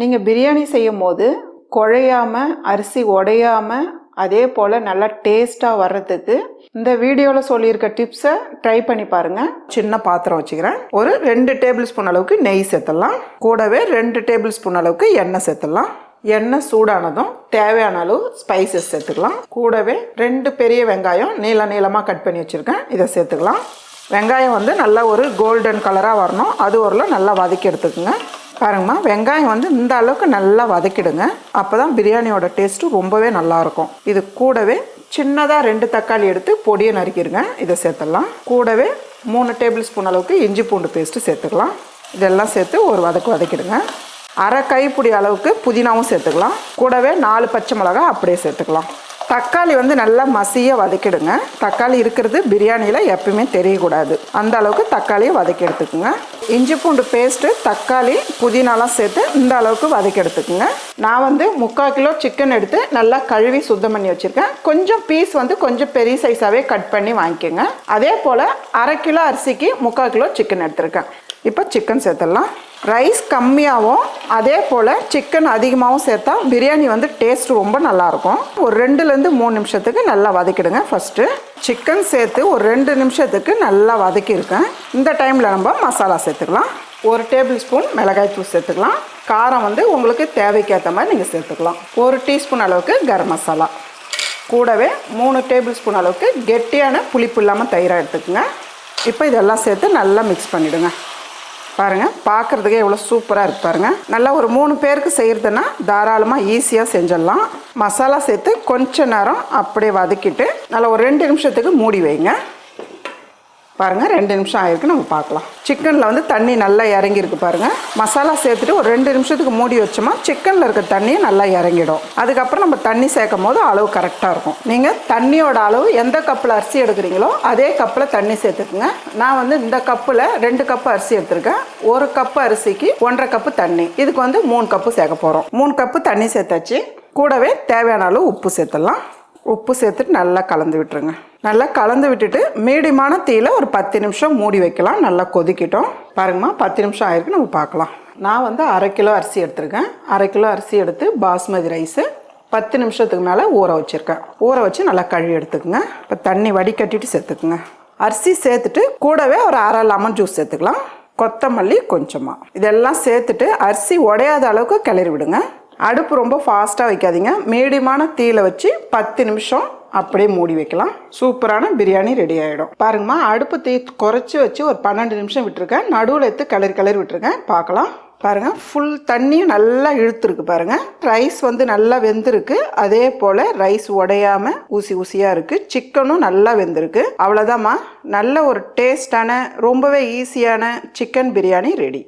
நீங்கள் பிரியாணி செய்யும் போது குழையாமல் அரிசி உடையாமல் அதே போல் நல்லா டேஸ்ட்டாக வர்றதுக்கு இந்த வீடியோவில் சொல்லியிருக்க டிப்ஸை ட்ரை பண்ணி பாருங்கள் சின்ன பாத்திரம் வச்சுக்கிறேன். ஒரு ரெண்டு டேபிள் ஸ்பூன் அளவுக்கு நெய் சேர்த்துடலாம். கூடவே ரெண்டு டேபிள் ஸ்பூன் அளவுக்கு எண்ணெய் சேர்த்துடலாம். எண்ணெய் சூடானதும் தேவையான அளவு ஸ்பைசஸ் சேர்த்துக்கலாம். கூடவே ரெண்டு பெரிய வெங்காயம் நீள நீளமாக கட் பண்ணி வச்சுருக்கேன். இதை சேர்த்துக்கலாம். வெங்காயம் வந்து நல்லா ஒரு கோல்டன் கலராக வரணும். அது ஒரு நல்லா வதக்கி எடுத்துக்கோங்க. பாருங்கம்மா வெங்காயம் வந்து இந்த அளவுக்கு நல்லா வதக்கிடுங்க. அப்போ தான் பிரியாணியோட டேஸ்ட்டு ரொம்பவே நல்லாயிருக்கும். இது கூடவே சின்னதாக ரெண்டு தக்காளி எடுத்து பொடியை நறுக்கிடுங்க. இதை சேர்த்துடலாம். கூடவே மூணு டேபிள் ஸ்பூன் அளவுக்கு இஞ்சி பூண்டு பேஸ்ட்டு சேர்த்துக்கலாம். இதெல்லாம் சேர்த்து ஒரு வதக்கு வதக்கிடுங்க. அரை கைப்பிடி அளவுக்கு புதினாவும் சேர்த்துக்கலாம். கூடவே நாலு பச்சை மிளகா அப்படியே சேர்த்துக்கலாம். தக்காளி வந்து நல்லா மசியாக வதக்கிடுங்க. தக்காளி இருக்கிறது பிரியாணியில் எப்பயுமே தெரியக்கூடாது. அந்த அளவுக்கு தக்காளியை வதக்கி எடுத்துக்கோங்க. இஞ்சி பூண்டு பேஸ்ட்டு தக்காளி புதினாலாம் சேர்த்து இந்த அளவுக்கு வதக்கி எடுத்துக்கோங்க. நான் வந்து முக்கால் கிலோ சிக்கன் எடுத்து நல்லா கழுவி சுத்தம் பண்ணி வச்சுருக்கேன். கொஞ்சம் பீஸ் வந்து கொஞ்சம் பெரிய சைஸாகவே கட் பண்ணி வாங்கிக்கோங்க. அதே போல் அரை கிலோ அரிசிக்கு முக்கால் கிலோ சிக்கன் எடுத்திருக்கேன். இப்போ சிக்கன் சேர்த்துடலாம். ரைஸ் கம்மியாகவும் அதே போல் சிக்கன் அதிகமாகவும் சேர்த்தா பிரியாணி வந்து டேஸ்ட் ரொம்ப நல்லாயிருக்கும். ஒரு ரெண்டுலேருந்து மூணு நிமிஷத்துக்கு நல்லா வதக்கிடுங்க ஃபஸ்ட்டு சிக்கன் சேர்த்து ஒரு ரெண்டு நிமிஷத்துக்கு நல்லா வதக்கியிருக்கேன். இந்த டைமில் நம்ம மசாலா சேர்த்துக்கலாம். ஒரு டேபிள் ஸ்பூன் மிளகாய் தூள் சேர்த்துக்கலாம். காரம் வந்து உங்களுக்கு தேவைக்கேற்ற மாதிரி நீங்கள் சேர்த்துக்கலாம். ஒரு டீஸ்பூன் அளவுக்கு கரம் மசாலா. கூடவே மூணு டேபிள் ஸ்பூன் அளவுக்கு கெட்டியான புளிப்பு இல்லாமல் தயிராக எடுத்துக்கோங்க. இப்போ இதெல்லாம் சேர்த்து நல்லா மிக்ஸ் பண்ணிவிடுங்க பாருங்கள் பார்க்குறதுக்கே எவ்வளோ சூப்பராக இருக்கு பாருங்கள் நல்லா ஒரு மூணு பேருக்கு செய்கிறதுனா தாராளமாக ஈஸியாக செஞ்சிடலாம். மசாலா சேர்த்து கொஞ்ச நேரம் அப்படியே வதக்கிட்டு நல்லா ஒரு ரெண்டு நிமிஷத்துக்கு மூடி வைங்க. பாருங்கள் ரெண்டு நிமிஷம் ஆயிருக்கு நம்ம பார்க்கலாம். சிக்கனில் வந்து தண்ணி நல்லா இறங்கியிருக்கு பாருங்கள் மசாலா சேர்த்துட்டு ஒரு ரெண்டு நிமிஷத்துக்கு மூடி வச்சோமா சிக்கனில் இருக்க தண்ணியை நல்லா இறங்கிடும். அதுக்கப்புறம் நம்ம தண்ணி சேர்க்கும் போது அளவு கரெக்டாக இருக்கும். நீங்கள் தண்ணியோட அளவு எந்த கப்பில் அரிசி எடுக்கிறீங்களோ அதே கப்பில் தண்ணி சேர்த்துக்குங்க. நான் வந்து இந்த கப்பில் ரெண்டு கப்பு அரிசி எடுத்துருக்கேன். ஒரு கப்பு அரிசிக்கு ஒன்றரை கப்பு தண்ணி. இதுக்கு வந்து மூணு கப்பு சேர்க்க போகிறோம் மூணு கப்பு தண்ணி சேர்த்தாச்சு. கூடவே தேவையான அளவு உப்பு சேர்த்துடலாம். உப்பு சேர்த்துட்டு நல்லா கலந்து விட்டுருங்க. நல்லா கலந்து விட்டுட்டு மீடியமான தீயில ஒரு பத்து நிமிஷம் மூடி வைக்கலாம். நல்லா கொதிக்கிட்டோம். பாருங்கம்மா பத்து நிமிஷம் ஆயிருக்கு. நம்ம பார்க்கலாம். நான் வந்து அரை கிலோ அரிசி எடுத்திருக்கேன். அரை கிலோ அரிசி எடுத்து பாஸ்மதி ரைஸு பத்து நிமிஷத்துக்கு மேலே ஊற வச்சுருக்கேன். ஊற வச்சு நல்லா கழுவி எடுத்துக்கோங்க. இப்போ தண்ணி வடிகட்டிட்டு சேர்த்துக்குங்க. அரிசி சேர்த்துட்டு கூடவே ஒரு அரை லெமன் ஜூஸ் சேர்த்துக்கலாம். கொத்தமல்லி கொஞ்சமாக இதெல்லாம் சேர்த்துட்டு அரிசி உடையாத அளவுக்கு கிளறி விடுங்க. அடுப்பு ரொம்ப ஃபாஸ்ட்டாக வைக்காதீங்க. மீடியமான தீயில வச்சு பத்து நிமிஷம் அப்படியே மூடி வைக்கலாம். சூப்பரான பிரியாணி ரெடி ஆகிடும் பாருங்கம்மா அடுப்பு தீ குறைச்சி வச்சு ஒரு பன்னெண்டு நிமிஷம் விட்டுருக்கேன். நடுவில் எடுத்து கலரி கலர் விட்டுருக்கேன். பார்க்கலாம். பாருங்கள் ஃபுல் தண்ணியும் நல்லா இழுத்துருக்கு பாருங்கள் ரைஸ் வந்து நல்லா வெந்திருக்கு. அதே போல் ரைஸ் உடையாமல் ஊசி ஊசியாக இருக்குது சிக்கனும் நல்லா வெந்திருக்கு. அவ்வளோதாம்மா நல்ல ஒரு டேஸ்டான ரொம்பவே ஈஸியான சிக்கன் பிரியாணி ரெடி